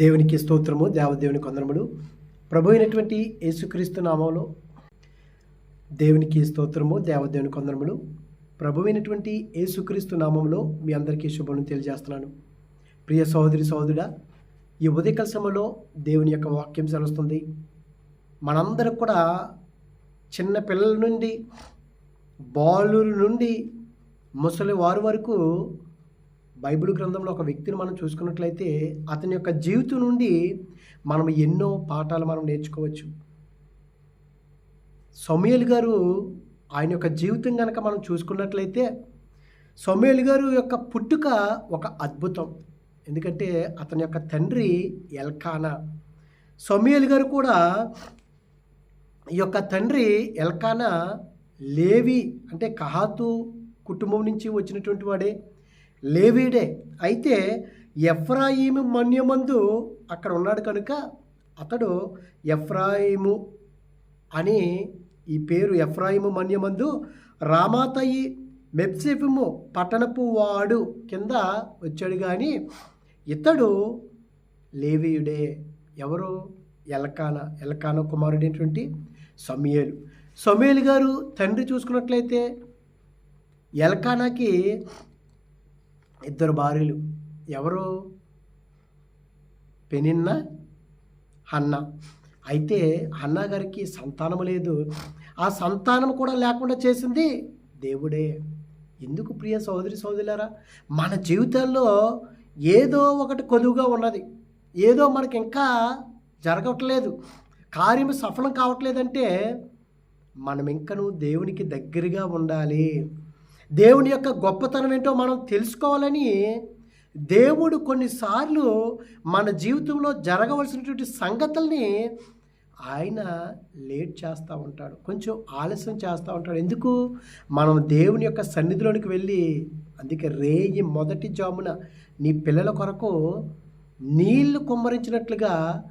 దేవునికి స్తోత్రము దేవదేవుని కొందరములు. ప్రభు అయినటువంటి యేసుక్రీస్తు నామంలో దేవునికి స్తోత్రము దేవదేవుని కొందరములు. ప్రభు అయినటువంటి యేసుక్రీస్తు నామంలో మీ అందరికీ శుభను తెలియజేస్తున్నాను. ప్రియ సహోదరి సహోదరుడా ఈ ఉదయకాల సమయంలో దేవుని యొక్క వాక్యం సెలవుస్తుంది. మనందరం కూడా చిన్న పిల్లల నుండి బాలుల నుండి ముసలి వారి వరకు బైబిల్ గ్రంథంలో ఒక వ్యక్తిని మనం చూసుకున్నట్లయితే అతని యొక్క జీవితం నుండి మనం ఎన్నో పాఠాలు మనం నేర్చుకోవచ్చు. సొమేల్ గారు ఆయన యొక్క జీవితం కనుక మనం చూసుకున్నట్లయితే సొమేల్ గారు యొక్క పుట్టుక ఒక అద్భుతం. ఎందుకంటే అతని యొక్క తండ్రి ఎల్కానా. సొమేల్ గారు కూడా ఈ యొక్క తండ్రి ఎల్కానా లేవి అంటే కహాతు కుటుంబం నుంచి వచ్చినటువంటి వాడే. లేవీడే. అయితే ఎఫ్రాయిము మన్యమందు అక్కడ ఉన్నాడు కనుక అతడు ఎఫ్రాయిము అని ఈ పేరు ఎఫ్రాయిము మన్యమందు రామాతయి మెప్సిఫిము పట్టణపు వాడు కింద వచ్చాడు కానీ ఇతడు లేవీయుడే. ఎవరు? ఎలకాన. ఎలకాన కుమారుడైనటువంటి సమయలు. సమయలు గారు తండ్రి చూసుకున్నట్లయితే ఎలకానాకి ఇద్దరు భార్యలు. ఎవరు? పెనిన్న హన్న. అయితే హన్న గారికి సంతానం లేదు. ఆ సంతానం కూడా లేకుండా చేసింది దేవుడే. ఎందుకు ప్రియ సోదరి సోదరులారా మన జీవితాల్లో ఏదో ఒకటి కొదువుగా ఉన్నది. ఏదో మనకి ఇంకా జరగట్లేదు. కార్యం సఫలం కావట్లేదంటే మనం ఇంకను దేవునికి దగ్గరగా ఉండాలి. దేవుని యొక్క గొప్పతనం ఏంటో మనం తెలుసుకోవాలని దేవుడు కొన్నిసార్లు మన జీవితంలో జరగవలసినటువంటి సంగతుల్ని ఆయన లేట్ చేస్తూ ఉంటాడు. కొంచెం ఆలస్యం చేస్తూ ఉంటాడు. ఎందుకు? మనం దేవుని యొక్క సన్నిధిలోనికి వెళ్ళి అందుకే రేయి మొదటి జామున నీ పిల్లల కొరకు నీళ్ళు కుమ్మరించినట్లుగా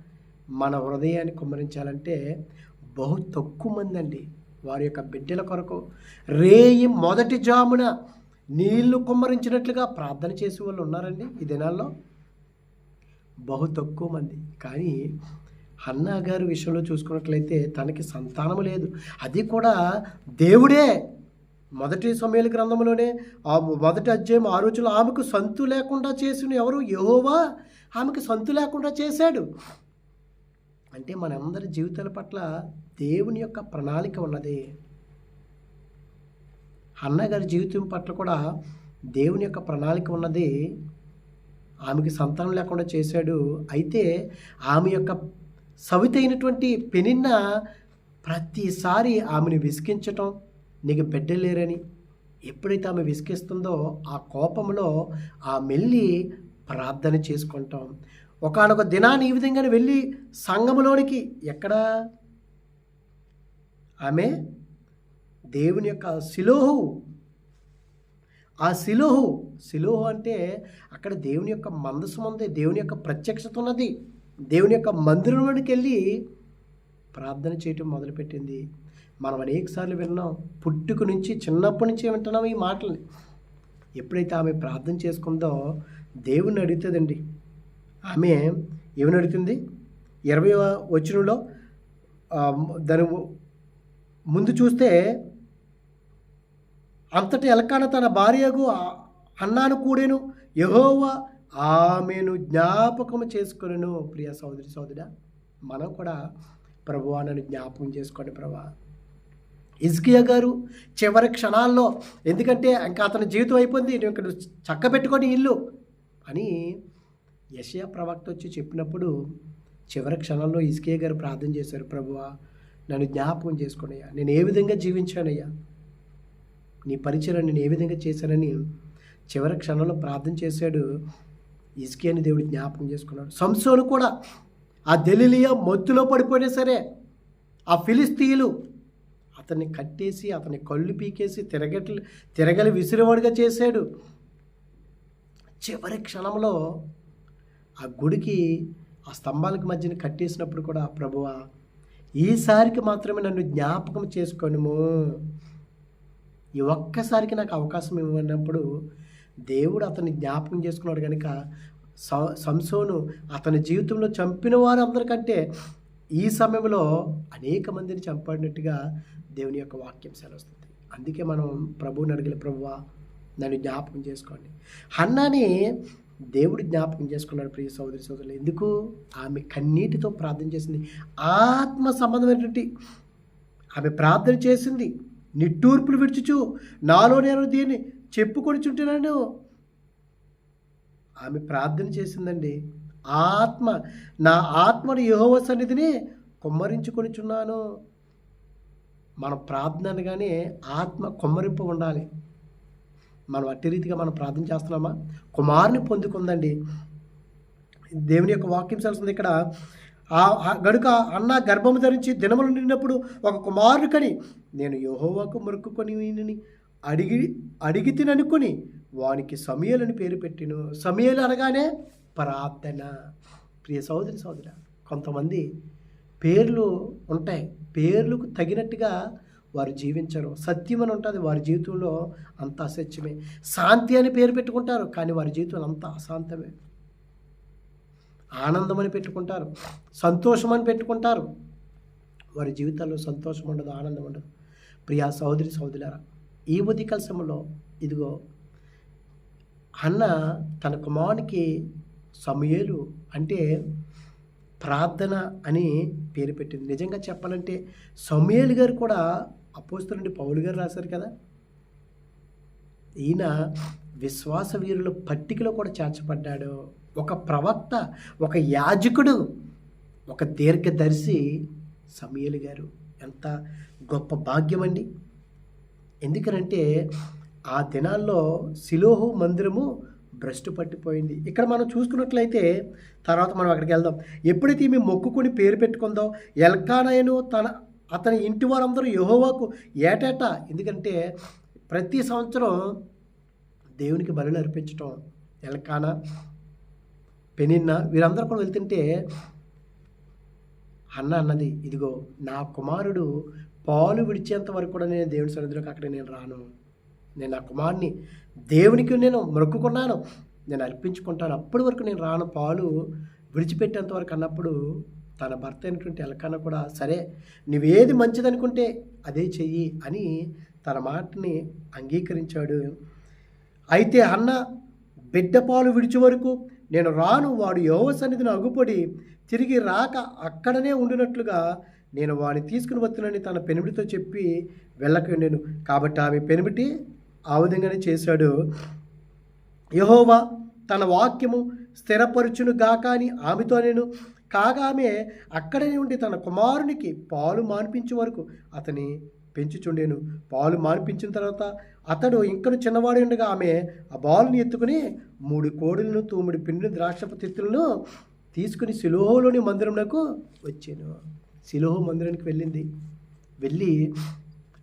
మన హృదయాన్ని కుమ్మరించాలంటే బహు తక్కువ మంది అండి. వారి యొక్క బిడ్డల కొరకు రేయి మొదటి జామున నీళ్ళు కుమ్మరించినట్లుగా ప్రార్థన చేసే వాళ్ళు ఉన్నారండి ఈ దినాల్లో? బహు తక్కువ మంది. కానీ హన్నా గారి విషయంలో చూసుకున్నట్లయితే తనకి సంతానం లేదు. అది కూడా దేవుడే. మొదటి సమయాల గ్రంథంలోనే ఆ మొదటి అధ్యాయం ఆ రోజులు ఆమెకు సంతు లేకుండా చేసిన ఎవరు? యహోవా ఆమెకు సంతు లేకుండా చేశాడు. అంటే మనందరి జీవితాల పట్ల దేవుని యొక్క ప్రణాళిక ఉన్నది. అన్నగారి జీవితం పట్ల కూడా దేవుని యొక్క ప్రణాళిక ఉన్నది. ఆమెకి సంతానం లేకుండా చేశాడు. అయితే ఆమె యొక్క సవితైనటువంటి పెనిన్న ప్రతిసారి ఆమెను విసిగించటం నీకు బిడ్డలేరని ఎప్పుడైతే ఆమె విసిగిస్తుందో ఆ కోపంలో ఆ మెల్లి ప్రార్థన చేసుకుంటాం. ఒకనొక దినాన్ని ఈ విధంగానే వెళ్ళి సంఘములోనికి ఎక్కడా? ఆమె దేవుని యొక్క శిలోహు ఆ శిలోహు శిలోహు అంటే అక్కడ దేవుని యొక్క మందసం ఉంది దేవుని యొక్క ప్రత్యక్షత ఉన్నది. దేవుని యొక్క మందిరంలోనికి వెళ్ళి ప్రార్థన చేయటం మొదలుపెట్టింది. మనం అనేకసార్లు విన్నాం పుట్టుకు నుంచి చిన్నప్పటి నుంచి వింటున్నాం ఈ మాటల్ని. ఎప్పుడైతే ఆమె ప్రార్థన చేసుకుందో దేవుణ్ణి అడుగుతుందండి. ఆమె ఏమని అడుగుతుంది ఇరవై వచ్చినలో దాని ముందు చూస్తే అంతటి ఎలకాన తన భార్యకు అన్నాను కూడాను యహోవ ఆమెను జ్ఞాపకం చేసుకును ప్రియ సోదరి సోదరా మనం కూడా ప్రభువా నన్ను జ్ఞాపకం చేసుకోండి ప్రభా. ఇజ్కియా గారు చివరి క్షణాల్లో ఎందుకంటే ఇంకా అతని జీవితం అయిపోయింది నేను ఇక్కడ చక్క పెట్టుకొని ఇల్లు అని యశయా ప్రవక్త వచ్చి చెప్పినప్పుడు చివరి క్షణంలో ఇస్కే గారు ప్రార్థన చేశారు ప్రభువా నన్ను జ్ఞాపకం చేసుకోనయ్యా. నేను ఏ విధంగా జీవించానయ్యా? నీ పరిచయం నేను ఏ విధంగా చేశానని చివరి క్షణంలో ప్రార్థన చేశాడు. ఇస్కేని దేవుడు జ్ఞాపకం చేసుకున్నాడు. సంసోను కూడా ఆ దెలిలియా మత్తులో పడిపోయినా సరే ఆ ఫిలిస్తీయులు అతన్ని కట్టేసి అతని కళ్ళు పీకేసి తిరగట్లు తిరగలి విసిరివాడుగా చేశాడు. చివరి క్షణంలో ఆ గుడికి ఆ స్తంభాలకు మధ్యన కట్టేసినప్పుడు కూడా ప్రభువా ఈసారికి మాత్రమే నన్ను జ్ఞాపకం చేసుకోనుము. ఈ ఒక్కసారికి నాకు అవకాశం ఇవ్వనప్పుడు దేవుడు అతన్ని జ్ఞాపకం చేసుకున్నాడు కనుక స- సంసోను అతని జీవితంలో చంపిన వారందరికంటే ఈ సమయంలో అనేక మందిని చంపడినట్టుగా దేవుని యొక్క వాక్యం సెలవుస్తుంది. అందుకే మనం ప్రభువుని అడిగిన ప్రభువా నన్ను జ్ఞాపకం చేసుకోండి. హన్నాని దేవుడు జ్ఞాపకం చేసుకున్నాడు ప్రియ సోదరి సోదరులు. ఎందుకు? ఆమె కన్నీటితో ప్రార్థన చేసింది. ఆత్మ సంబంధమైనటువంటి ఆమె ప్రార్థన చేసింది. నిట్టూర్పులు విడుచుచు. నాలో నేను దీన్ని చెప్పుకొని చుంటున్నాను ఆమె ప్రార్థన చేసిందండి. ఆత్మ నా ఆత్మను యహోవ సన్నిధిని కుమ్మరించుకొనిచున్నాను మన ప్రార్థన అనగానే ఆత్మ కుమ్మరింపు ఉండాలి. మనం అట్టి రీతిగా మనం ప్రార్థన చేస్తున్నామా? కుమారుని పొందుకుందండి. దేవుని యొక్క వాక్యం తెలుస్తుంది ఇక్కడ. ఆ గడుక అన్న గర్భము ధరించి దినములు నిండినప్పుడు ఒక కుమారుడు కని నేను యోహోవాకు మొక్కుకొని వీనిని అడిగి అడిగి తిననుకుని వానికి సమయలను పేరు పెట్టిను. సమయలు అనగానే ప్రార్థన. ప్రియ సోదరి సోదర కొంతమంది పేర్లు ఉంటాయి. పేర్లకు తగినట్టుగా వారు జీవించరు. సత్యం అని ఉంటుంది వారి జీవితంలో అంత అసత్యమే. శాంతి అని పేరు పెట్టుకుంటారు కానీ వారి జీవితంలో అంత అశాంతమే. ఆనందం అని పెట్టుకుంటారు సంతోషం అని పెట్టుకుంటారు. వారి జీవితాల్లో సంతోషం ఉండదు ఆనందం ఉండదు. ప్రియా సహోదరి సహోదరులారా ఈ ఉదయకాల సమయంలో ఇదిగో అన్న తన కుమారునికి సమయలు అంటే ప్రార్థన అని పేరు పెట్టింది. నిజంగా చెప్పాలంటే సమయలు గారు కూడా అపోస్తులండి పౌలు గారు రాశారు కదా? ఈయన విశ్వాస వీరుల పట్టికలో కూడా చేర్చబడ్డాడు. ఒక ప్రవక్త ఒక యాజకుడు ఒక దీర్ఘదర్శి సమయలు గారు. ఎంత గొప్ప భాగ్యం అండి. ఎందుకనంటే ఆ దినాల్లో సిలోహు మందిరము భ్రష్టు పట్టిపోయింది. ఇక్కడ మనం చూసుకున్నట్లయితే తర్వాత మనం అక్కడికి వెళ్దాం. ఎప్పుడైతే మేము మొక్కుకొని పేరు పెట్టుకుందో ఎల్కానయను తన అతని ఇంటి వారందరూ యహోవాకు ఏటేటా? ఎందుకంటే ప్రతి సంవత్సరం దేవునికి బలులు అర్పించటం ఎలకానా పెనిన్న వీరందరూ కూడా వెళ్తుంటే అన్న అన్నది ఇదిగో నా కుమారుడు పాలు విడిచేంత వరకు కూడా నేను దేవుని సన్నిధిలోకి అక్కడ నేను రాను. నేను నా కుమారుని దేవునికి నేను మొక్కుకున్నాను. నేను అర్పించుకుంటాను. అప్పటి వరకు నేను రాను. పాలు విడిచిపెట్టేంత వరకు అన్నప్పుడు తన భర్త అయినటువంటి ఎలకన్న కూడా సరే నువ్వేది మంచిదనుకుంటే అదే చెయ్యి అని తన మాటని అంగీకరించాడు. అయితే అన్న బిడ్డ పాలు విడిచి వరకు నేను రాను వాడు యోవ సన్నిధిని అగుపడి తిరిగి రాక అక్కడనే ఉండినట్లుగా నేను వాడిని తీసుకుని వస్తున్నానని తన పెనిమిడితో చెప్పి వెళ్ళకండాను కాబట్టి ఆమె పెనిమిటి ఆ విధంగానే చేశాడు. యహోవా తన వాక్యము స్థిరపరుచును గాక అని ఆమెతో నేను కాగా ఆమె అక్కడనే ఉండి తన కుమారునికి పాలు మాన్పించే వరకు అతని పెంచుచుండేను. పాలు మాన్పించిన తర్వాత అతడు ఇంకను చిన్నవాడు ఉండగా ఆమె ఆ బాలుని ఎత్తుకుని మూడు కోడులను తూముడు పిండిని ద్రాక్షపతిత్తులను తీసుకుని సిలోహోలోని మందిరంలోకి వచ్చాను. సిలోహో మందిరానికి వెళ్ళింది. వెళ్ళి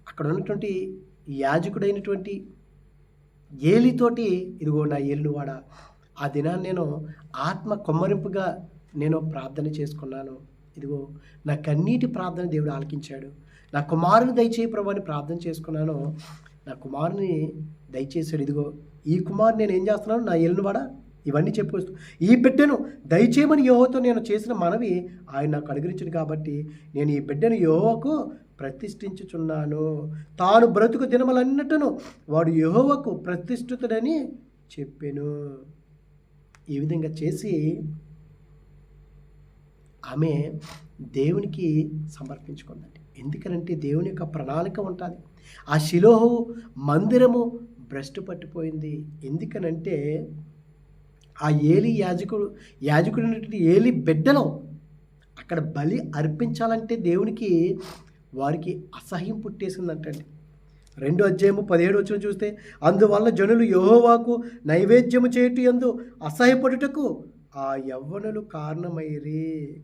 అక్కడ ఉన్నటువంటి యాజకుడైనటువంటి ఏలితోటి ఇదిగో నా ఏలినవాడ ఆ దినాన్ని నేను ఆత్మ కొమ్మరింపుగా నేను ప్రార్థన చేసుకున్నాను. ఇదిగో నా కన్నీటి ప్రార్థన దేవుడు ఆలకించాడు. నా కుమారుని దయచేయి ప్రభు అని ప్రార్థన చేసుకున్నాను. నా కుమారుని దయచేసాడు ఇదిగో ఈ కుమారు నేను ఏం చేస్తున్నాను? నా ఏలినవాడ ఇవన్నీ చెప్పొస్తూ ఈ బిడ్డను దయచేయమని యోహోతో నేను చేసిన మనవి ఆయన నాకు అనుగ్రహించింది కాబట్టి నేను ఈ బిడ్డను యోహోకు ప్రతిష్ఠించుచున్నాను. తాను బ్రతుకు దినములన్నట్టును వాడు యెహోవాకు ప్రతిష్ఠితుడని చెప్పాను. ఈ విధంగా చేసి ఆమె దేవునికి సమర్పించుకుందండి. ఎందుకనంటే దేవుని యొక్క ప్రణాళిక ఉంటుంది. ఆ శిలోహు మందిరము భ్రష్టు పట్టిపోయింది. ఎందుకనంటే ఆ ఏలి యాజకుడు యాజకుడు ఏలి బిడ్డలో అక్కడ బలి అర్పించాలంటే దేవునికి వారికి అసహ్యం పుట్టేసిందంటండి. రెండో అధ్యాయము పదిహేడు వచ్చిన చూస్తే అందువల్ల జనులు యోహోవాకు నైవేద్యము చేయటు అసహ్యపడుటకు ఆ యవ్వనులు కారణమైరి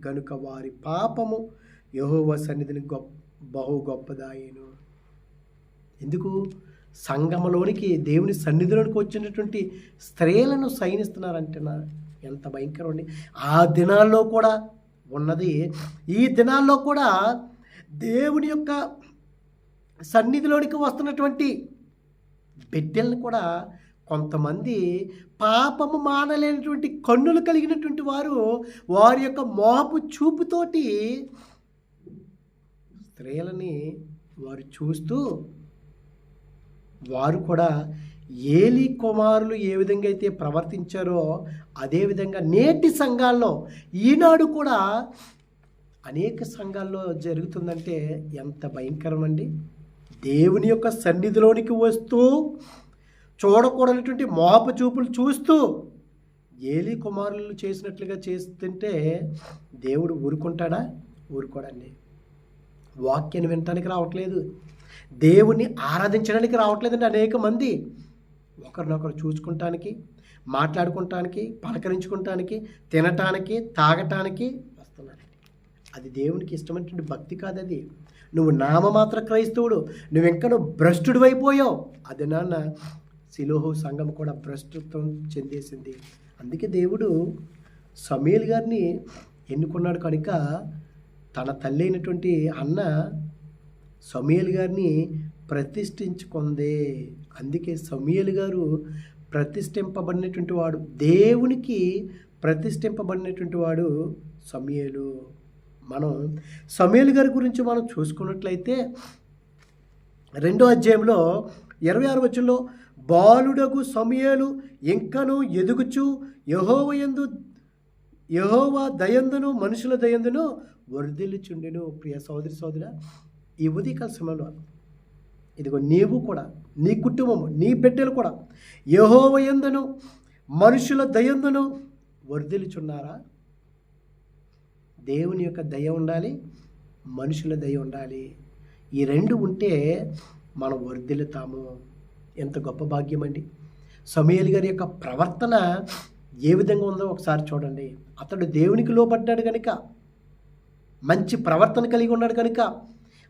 గనుక వారి పాపము యహోవ సన్నిధిని గొప్ప బహు గొప్పదాయను. ఎందుకు? సంగమలోనికి దేవుని సన్నిధిలోనికి వచ్చినటువంటి స్త్రీలను సైనిస్తున్నారంటున్నారు ఎంత భయంకరం అండి. ఆ దినాల్లో కూడా ఉన్నది. ఈ దినాల్లో కూడా దేవుని యొక్క సన్నిధిలోనికి వస్తున్నటువంటి బిడ్డలను కూడా కొంతమంది పాపము మానలేనటువంటి కన్నులు కలిగినటువంటి వారు వారి యొక్క మోహపు చూపుతోటి స్త్రీలని వారు చూస్తూ వారు కూడా ఏలి కుమారులు ఏ విధంగా అయితే ప్రవర్తించారో అదేవిధంగా నేటి సంఘాల్లో ఈనాడు కూడా అనేక సంఘాల్లో జరుగుతుందంటే ఎంత భయంకరం అండి దేవుని యొక్క సన్నిధిలోనికి వస్తూ చూడకూడనటువంటి మోహపు చూపులు చూస్తూ ఏలి కుమారులు చేసినట్లుగా చేస్తుంటే దేవుడు ఊరుకుంటాడా? ఊరుకోడండి. వాక్యాన్ని వినటానికి రావట్లేదు. దేవుణ్ణి ఆరాధించడానికి రావట్లేదండి అనేక మంది. ఒకరినొకరు చూసుకుంటానికి మాట్లాడుకుంటానికి పలకరించుకుంటానికి తినటానికి తాగటానికి వస్తున్నారండి అది దేవునికి ఇష్టమైనటువంటి భక్తి కాదు అది నువ్వు నామమాత్ర క్రైస్తవుడు. నువ్వు ఇంకా నువ్వు భ్రష్టుడు అయిపోయావు అది నాన్న సిలోహు సంఘం కూడా భ్రష్టత్వం చెందేసింది. అందుకే దేవుడు సమీల్ గారిని ఎన్నుకున్నాడు కనుక తన తల్లి అయినటువంటి అన్న సమీల్ గారిని ప్రతిష్ఠించుకుంది. అందుకే సమీల్ గారు ప్రతిష్ఠింపబడినటువంటి వాడు దేవునికి ప్రతిష్ఠింపబడినటువంటి వాడు సమీలు మనం సమయలు గారి గురించి మనం చూసుకున్నట్లయితే రెండో అధ్యాయంలో ఇరవై ఆరు వచ్చంలో బాలుడగు సమయలు ఇంకను ఎదుగుచు యహోవ యందు యహోవా దయందును మనుషుల దయందును వర్ధిల్లుచుండెను ప్రియ సోదరి సోదర ఈ ఉదయకాల సమయంలో ఇదిగో నీవు కూడా నీ కుటుంబము నీ బిడ్డలు కూడా యహోవ యందును మనుషుల దయందును వర్ధిల్చున్నారా దేవుని యొక్క దయ ఉండాలి మనుషుల దయ ఉండాలి. ఈ రెండు ఉంటే మనం వర్ధిల్లుతాము ఎంత గొప్ప భాగ్యం అండి. సమయల్ గారి యొక్క ప్రవర్తన ఏ విధంగా ఉందో ఒకసారి చూడండి. అతడు దేవునికి లోపడ్డాడు కనుక మంచి ప్రవర్తన కలిగి ఉన్నాడు కనుక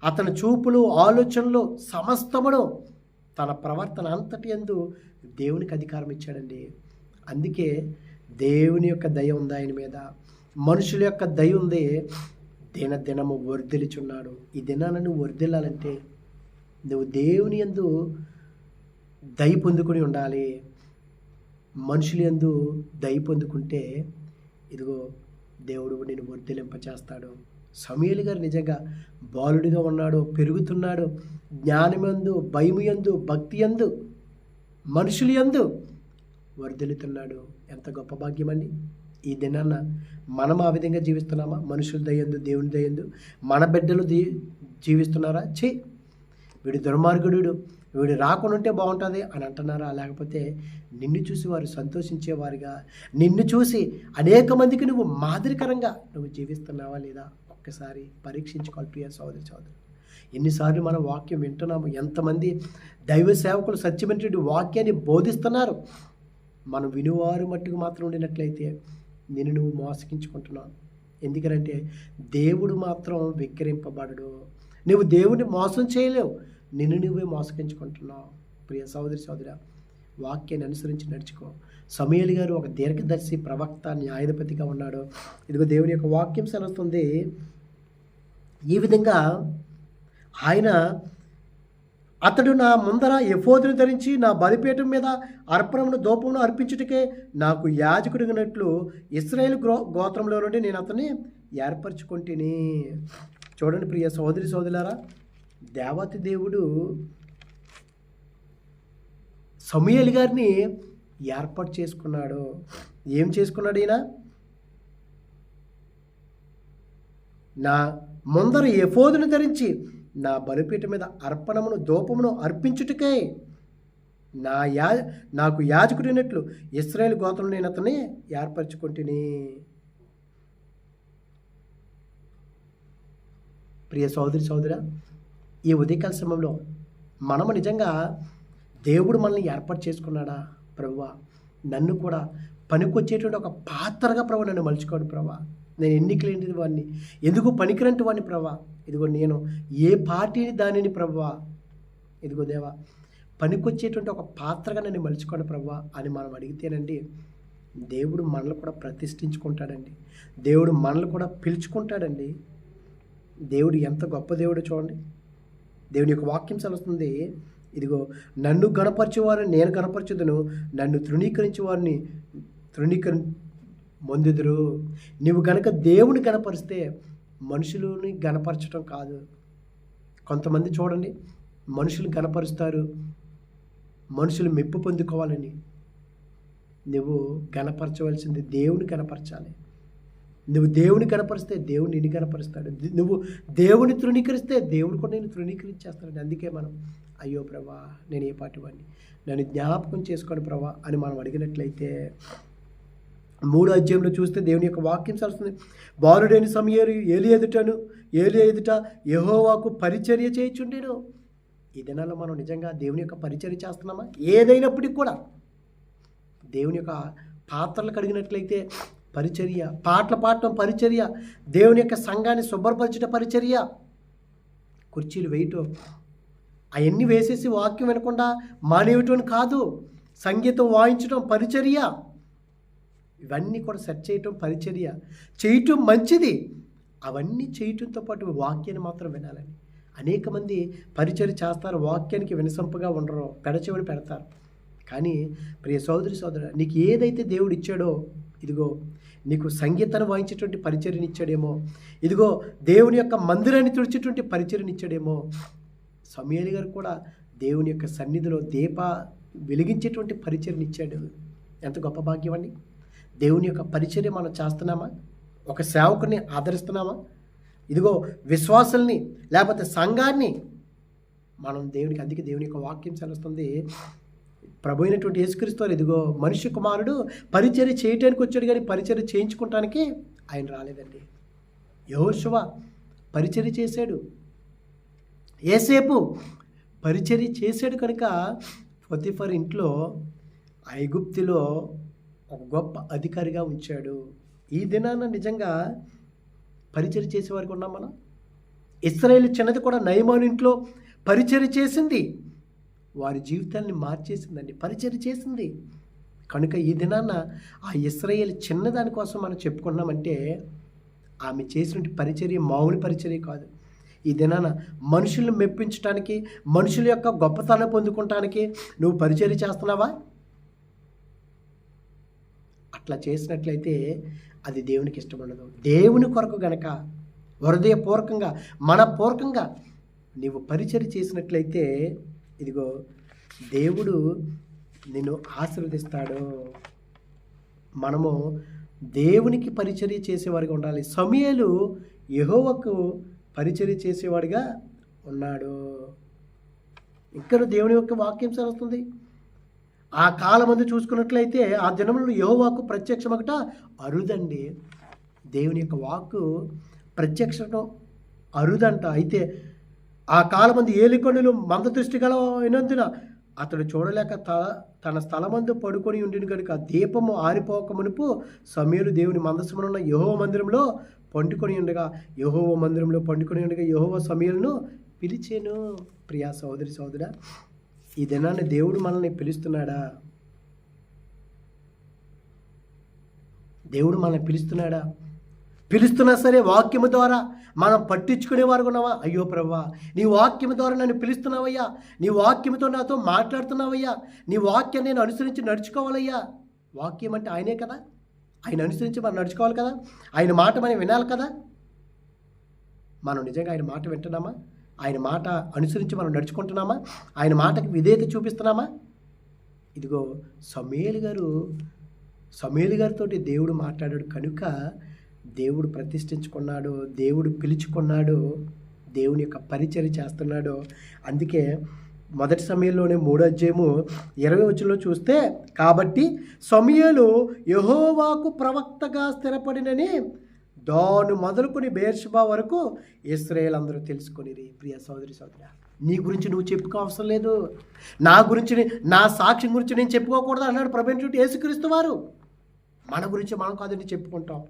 అతని చూపులు ఆలోచనలు సమస్తమును తన ప్రవర్తన అంతటి ఎందు దేవునికి అధికారం ఇచ్చాడండి. అందుకే దేవుని యొక్క దయ ఉంది ఆయన మీద. మనుషుల యొక్క దయ ఉంది. దిన దినము వర్ధిల్చున్నాడు ఈ దినాన్ని నువ్వు వర్ధిల్లాలంటే నువ్వు దేవుని ఎందు దయ పొందుకుని ఉండాలి. మనుషులు ఎందు దయ పొందుకుంటే ఇదిగో దేవుడు నేను వర్ధిలింపచేస్తాడు సమీలు గారు నిజంగా బాలుడిగా ఉన్నాడు పెరుగుతున్నాడు. జ్ఞానమందు భయము ఎందు భక్తి ఎందు మనుషులు ఎందు వర్ధిల్లుతున్నాడు. ఎంత గొప్ప భాగ్యమండి ఈ దినాన్న మనం ఆ విధంగా జీవిస్తున్నామా? మనుషుల దయ్యందు దేవుని దయందు మన బిడ్డలు జీవిస్తున్నారా? ఛీ! వీడు దుర్మార్గుడు వీడు రాకుండంటే బాగుంటుంది అని అంటున్నారా? లేకపోతే నిన్ను చూసి వారు సంతోషించేవారుగా? నిన్ను చూసి అనేక మందికి నువ్వు మాదిరికరంగా నువ్వు జీవిస్తున్నావా లేదా? ఒక్కసారి పరీక్షించుకోవాలి ప్రియ సోదరి సోదరు ఎన్నిసార్లు మనం వాక్యం వింటున్నాము. ఎంతమంది దైవ సేవకులు సత్యమైనటువంటి వాక్యాన్ని బోధిస్తున్నారు? మనం వినివారు మట్టుకు మాత్రం ఉండినట్లయితే నేను నువ్వు మోసగించుకుంటున్నావు. ఎందుకంటే దేవుడు మాత్రం విక్రింపబడడు నువ్వు దేవుడిని మోసం చేయలేవు. నిన్ను నువ్వే మోసగించుకుంటున్నావు. ప్రియ సోదరి సోదర వాక్యాన్ని అనుసరించి నడుచుకో. సమయలు గారు ఒక దీర్ఘదర్శి ప్రవక్త న్యాయాధిపతిగా ఉన్నాడు. ఇదిగో దేవుని యొక్క వాక్యం సెలవుస్తుంది ఈ విధంగా ఆయన అతడు నా ముందర ఎఫోదును ధరించి నా బలిపీఠం మీద అర్పణమును దూపమును అర్పించుటకే నాకు యాజకుడిగినట్లు ఇస్రాయేల్ గ్రో గోత్రంలో నుండి నేను అతన్ని ఏర్పరచుకుంటుని. చూడండి ప్రియ సోదరి సోదరులారా దేవత దేవుడు సమయల్ గారిని ఏర్పాటు చేసుకున్నాడు. ఏం చేసుకున్నాడు ఈయన? నా ముందర ఎఫోదును ధరించి నా బలిపీఠ మీద అర్పణమును దూపమును అర్పించుటకే నా యా నాకు యాజకుడినట్లు ఇస్రాయేల్ గోత్రం నేను అతన్ని ఏర్పరచుకుంటుని. ప్రియ సోదరి సోదరా ఈ ఉదయకాల సమయంలో మనము నిజంగా దేవుడు మనల్ని ఏర్పాటు చేసుకున్నాడా? ప్రభువా నన్ను కూడా పనికొచ్చేటువంటి ఒక పాత్రగా ప్రభు నన్ను మలుచుకోడు ప్రభా. నేను ఎన్నికలేంటి వాడిని? ఎందుకు పనికిరంటి వాడిని ప్రభా? ఇదిగో నేను ఏ పార్టీని దానిని ప్రభా? ఇదిగో దేవా పనికొచ్చేటువంటి ఒక పాత్రగా నన్ను మలుచుకోండి ప్రభా అని మనం అడిగితేనండి దేవుడు మనల్ని కూడా ప్రతిష్ఠించుకుంటాడండి. దేవుడు మనల్ని కూడా పిలుచుకుంటాడండి. దేవుడు ఎంత గొప్ప దేవుడు చూడండి. దేవుని యొక్క వాక్యం చలుస్తుంది ఇదిగో నన్ను గణపరిచేవారిని నేను గణపరచుదును నన్ను తృణీకరించే వారిని తృణీకరి పొందుదురు నువ్వు గనక దేవుని గణపరిస్తే మనుషులని గణపరచడం కాదు. కొంతమంది చూడండి మనుషులు గణపరుస్తారు మనుషులు మెప్పు పొందుకోవాలని. నువ్వు గణపరచవలసింది దేవుని గణపరచాలి. నువ్వు దేవుని కనపరిస్తే దేవుడు నిన్ను కనపరుస్తాడు. నువ్వు దేవుని తృణీకరిస్తే దేవుడు కూడా నేను తృణీకరించేస్తాడు అందుకే మనం అయ్యో ప్రభా నేను ఏ పాటి వాడిని? నన్ను జ్ఞాపకం చేసుకోండి ప్రభా అని మనం అడిగినట్లయితే మూడో అధ్యాయంలో చూస్తే దేవుని యొక్క వాక్యం సరుస్తుంది. బాలుడైన సమయరు ఏలి ఎదుటను ఏలి ఎదుట యహోవాకు పరిచర్య చేయుచుండేను. ఈ దినాల్లో మనం నిజంగా దేవుని యొక్క పరిచర్య చేస్తున్నామా? ఏదైనప్పటికీ కూడా. దేవుని యొక్క పాత్రలు కడిగినట్లయితే పరిచర్య పాటలు పాడటం పరిచర్య దేవుని యొక్క సంఘాన్ని శుభ్రపరచడం పరిచర్య. కుర్చీలు వేయటం. అవన్నీ వేసేసి వాక్యం వినకుండా మానేయటం కాదు. సంగీతం వాయించడం పరిచర్య. ఇవన్నీ కూడా సెట్ చేయటం పరిచర్య. చేయటం మంచిది. అవన్నీ చేయటంతో పాటు వాక్యాన్ని మాత్రం వినాలని అనేక మంది పరిచర్య చేస్తారు వాక్యానికి వినసంపుగా ఉండరు పెడచెవిని పెడతారు. కానీ ప్రియ సోదరి సోదరు నీకు ఏదైతే దేవుడు ఇచ్చాడో ఇదిగో నీకు సంగీతాన్ని వాయించేటువంటి పరిచర్యని ఇచ్చాడేమో ఇదిగో దేవుని యొక్క మందిరాన్ని తుడిచేటువంటి పరిచర్యని ఇచ్చాడేమో సమయాలి గారు కూడా దేవుని యొక్క సన్నిధిలో దీప వెలిగించేటువంటి పరిచర్ని ఇచ్చాడు ఎంత గొప్ప భాగ్యం అండి. దేవుని యొక్క పరిచర్య మనం చేస్తున్నామా? ఒక సేవకుని ఆదరిస్తున్నామా? ఇదిగో విశ్వాసుల్ని లేకపోతే సంఘాన్ని మనం దేవునికి అందుకే దేవుని యొక్క వాక్యం సెలవుస్తుంది. ప్రభు అయినటువంటి యేసుక్రీస్తు ఇదిగో మనిషి కుమారుడు పరిచర్య చేయటానికి వచ్చాడు కానీ పరిచర్య చేయించుకోవటానికి ఆయన రాలేదండి. యహోశువ పరిచర్య చేశాడు. ఏసేపు పరిచర్య చేశాడు కనుక పొతిఫర్ ఇంట్లో ఐగుప్తిలో ఒక గొప్ప అధికారిగా ఉంచాడు. ఈ దినాన నిజంగా పరిచర్య చేసేవారికి ఉన్నాం మనం? ఇస్రాయేల్ చిన్నది కూడా నయమాను ఇంట్లో పరిచర్య చేసింది. వారి జీవితాన్ని మార్చేసిందండి పరిచయం చేసింది. కనుక ఈ దినాన ఆ ఇస్రాయేల్ చిన్నదాని కోసం మనం చెప్పుకున్నామంటే ఆమె చేసినటువంటి పరిచర్య మామూలు పరిచర్య కాదు. ఈ దినాన మనుషులను మెప్పించడానికి మనుషుల యొక్క గొప్పతనం పొందుకోవటానికి నువ్వు పరిచర్య చేస్తున్నావా? అట్లా చేసినట్లయితే అది దేవునికి ఇష్టపడదు. దేవుని కొరకు గనక హృదయపూర్వకంగా మనపూర్వకంగా నీవు పరిచర్య చేసినట్లయితే ఇదిగో దేవుడు నిన్ను ఆశీర్వదిస్తాడు. మనము దేవునికి పరిచర్య చేసేవాడిగా ఉండాలి. సమయలు యహోవకు పరిచర్య చేసేవాడిగా ఉన్నాడు. ఇక్కడ దేవుని యొక్క వాక్యం సరుస్తుంది. ఆ కాలం చూసుకున్నట్లయితే ఆ దినములలో ప్రత్యక్షం ప్రత్యక్షమగట అరుదండి. దేవుని యొక్క వాక్కు ప్రత్యక్షం అరుదంట. అయితే ఆ కాలమంది ఏలికొండలు మంద దృష్టి గల అయినందున అతడు చూడలేక త తన స్థలమందు పడుకొని ఉండిన కనుక దీపము ఆరిపోక మునుపు సమీరు దేవుని మందసమునున్న యహోవ మందిరంలో పండుకొని ఉండగా యహోవ మందిరంలో పండుకొని ఉండగా యహోవ సమీరును పిలిచేను. ప్రియా సోదరి సోదర ఈ దినాన్ని దేవుడు మనల్ని పిలుస్తున్నాడా? దేవుడు మనల్ని పిలుస్తున్నాడా? పిలుస్తున్నా సరే వాక్యము ద్వారా మనం పట్టించుకునే వారు ఉన్నావా? అయ్యో ప్రభా నీ వాక్యము ద్వారా నన్ను పిలుస్తున్నావయ్యా. నీ వాక్యముతో నాతో మాట్లాడుతున్నావయ్యా. నీ వాక్యం నేను అనుసరించి నడుచుకోవాలయ్యా. వాక్యం అంటే ఆయనే కదా? ఆయన అనుసరించి మనం నడుచుకోవాలి కదా? ఆయన మాట మనం వినాలి కదా? మనం నిజంగా ఆయన మాట వింటున్నామా? ఆయన మాట అనుసరించి మనం నడుచుకుంటున్నామా? ఆయన మాటకి విధేయత చూపిస్తున్నామా? ఇదిగో సమేలు గారు సమేలు గారితో దేవుడు మాట్లాడాడు. కనుక దేవుడు ప్రతిష్ఠించుకున్నాడు దేవుడు పిలుచుకున్నాడు దేవుని యొక్క పరిచయం చేస్తున్నాడు. అందుకే మొదటి సమయంలోనే మూడో అధ్యాయము ఇరవై వచ్చులో చూస్తే కాబట్టి సమయంలో యహోవాకు ప్రవక్తగా స్థిరపడినని దాను మొదలుకొని బేర్షబా వరకు ఇస్రాయేల్ అందరూ తెలుసుకొని ప్రియ సోదరి సోదర నీ గురించి నువ్వు చెప్పుకో అవసరం లేదు. నా గురించి నా సాక్ష్యం గురించి నేను చెప్పుకోకూడదు అన్నాడు ప్రపంచం యేసుక్రీస్తు వారు. మన గురించి మనం కాదండి చెప్పుకుంటాం.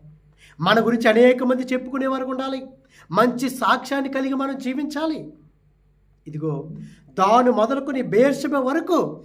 మన గురించి అనేక మంది చెప్పుకునే వరకు ఉండాలి. మంచి సాక్ష్యాన్ని కలిగి మనం జీవించాలి. ఇదిగో దాను మొదలుకొని బేర్షబ వరకు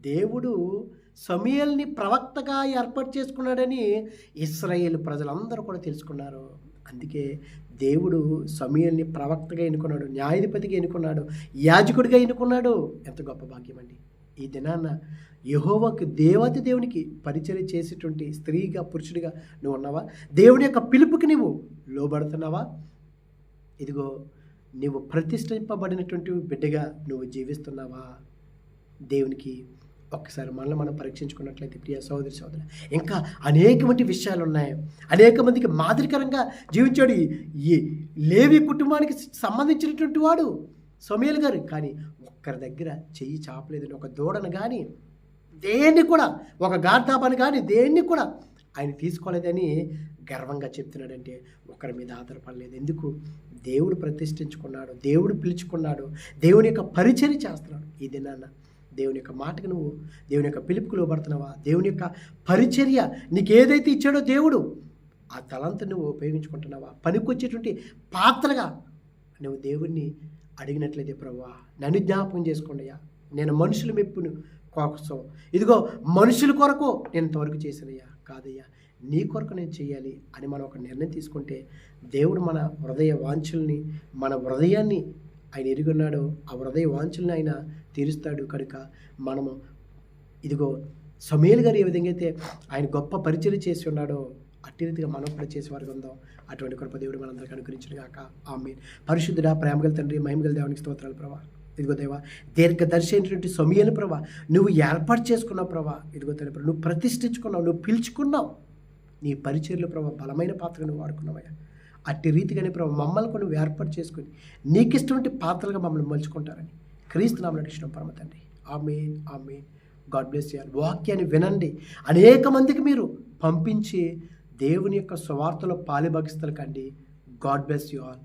దేవుడు సమయల్ని ప్రవక్తగా ఏర్పాటు చేసుకున్నాడని ఇస్రాయేల్ ప్రజలందరూ కూడా తెలుసుకున్నారు. అందుకే దేవుడు సమీయల్ని ప్రవక్తగా ఎన్నుకున్నాడు న్యాయాధిపతిగా ఎన్నుకున్నాడు యాజకుడిగా ఎన్నుకున్నాడు. ఎంత గొప్ప భాగ్యం అండి. ఈ దినాన యహోవకు దేవతి దేవునికి పరిచయం చేసేటువంటి స్త్రీగా పురుషుడిగా నువ్వు ఉన్నావా? దేవుని యొక్క పిలుపుకి నువ్వు లోబడుతున్నావా? ఇదిగో నువ్వు ప్రతిష్ఠింపబడినటువంటి బిడ్డగా నువ్వు జీవిస్తున్నావా? దేవునికి ఒక్కసారి మనల్ని మనం పరీక్షించుకున్నట్లయితే ప్రియ సోదరి సోదరు ఇంకా అనేకమంది విషయాలు ఉన్నాయి అనేక మందికి మాదిరికరంగా జీవించాడు ఈ- ఈ లేవి కుటుంబానికి సంబంధించినటువంటి వాడు సోమేల్ గారు. కానీ ఒక్కరి దగ్గర చెయ్యి చాపలేదని ఒక దూడను కానీ దేన్ని కూడా ఒక గార్తాపాన్ని కానీ దేన్ని కూడా ఆయన తీసుకోలేదని గర్వంగా చెప్తున్నాడంటే ఒకరి మీద ఆధారపడలేదు. ఎందుకు? దేవుడు ప్రతిష్ఠించుకున్నాడు దేవుడు పిలుచుకున్నాడు దేవుని యొక్క పరిచయం చేస్తున్నాడు. ఈ దినాన్న దేవుని యొక్క మాటకు నువ్వు దేవుని యొక్క పిలుపుకు లోబడుతున్నావా? దేవుని యొక్క పరిచర్య నీకు ఏదైతే ఇచ్చాడో దేవుడు ఆ తలంతా నువ్వు ఉపయోగించుకుంటున్నావా? పనికొచ్చేటువంటి పాత్రగా నువ్వు దేవుణ్ణి అడిగినట్లయితే ప్రభువా నన్ను జ్ఞాపకం చేసుకోండి అయ్యా. నేను మనుషుల మెప్పును కోసం ఇదిగో మనుషుల కొరకు నేను ఇంతవరకు చేశానయ్యా కాదయ్యా. నీ కొరకు నేను చేయాలి అని మనం ఒక నిర్ణయం తీసుకుంటే దేవుడు మన హృదయ వాంఛల్ని మన హృదయాన్ని ఆయన ఎరుగున్నాడు ఆ హృదయ వాంఛల్ని ఆయన తీరుస్తాడు కనుక మనము ఇదిగో సమేల్ గారు ఏ విధంగా అయితే ఆయన గొప్ప పరిచయం చేసి ఉన్నాడో అట్టి రీతిగా మనం కూడా చేసేవారికి ఉందాం. అటువంటి కృప దేవుడు మనందరికీ అనుగ్రహించిన కాక ఆమె పరిశుద్ధుడ ప్రేమగల తండ్రి మహిమగల దేవునికి స్తోత్రాలు ప్రభా. ఇదిగో దేవా దీర్ఘదర్శి అయినటువంటి సమయాలు ప్రభా నువ్వు ఏర్పాటు చేసుకున్నావు ప్రభా. ఇదిగో తండ్రి ప్రభా, నువ్వు ప్రతిష్ఠించుకున్నావు నువ్వు పిలుచుకున్నావు. నీ పరిచయలు ప్రభా బలమైన పాత్రగా నువ్వు వాడుకున్నావయ్యా. అట్టి రీతిగానే ప్రభా మమ్మల్ని కొన్ని ఏర్పాటు చేసుకుని నీకు ఇష్టమంటే పాత్రలుగా మమ్మల్ని మలుచుకుంటారని క్రీస్తు నామలు ఇష్టం పరమ తండ్రి. ఆమె ఆమె గాడ్ బ్లెస్ చేయాలి వాక్యాన్ని వినండి. అనేక మందికి మీరు పంపించి దేవుని యొక్క స్వార్థలో పాలిభాగిస్తారు కండి. God bless you all.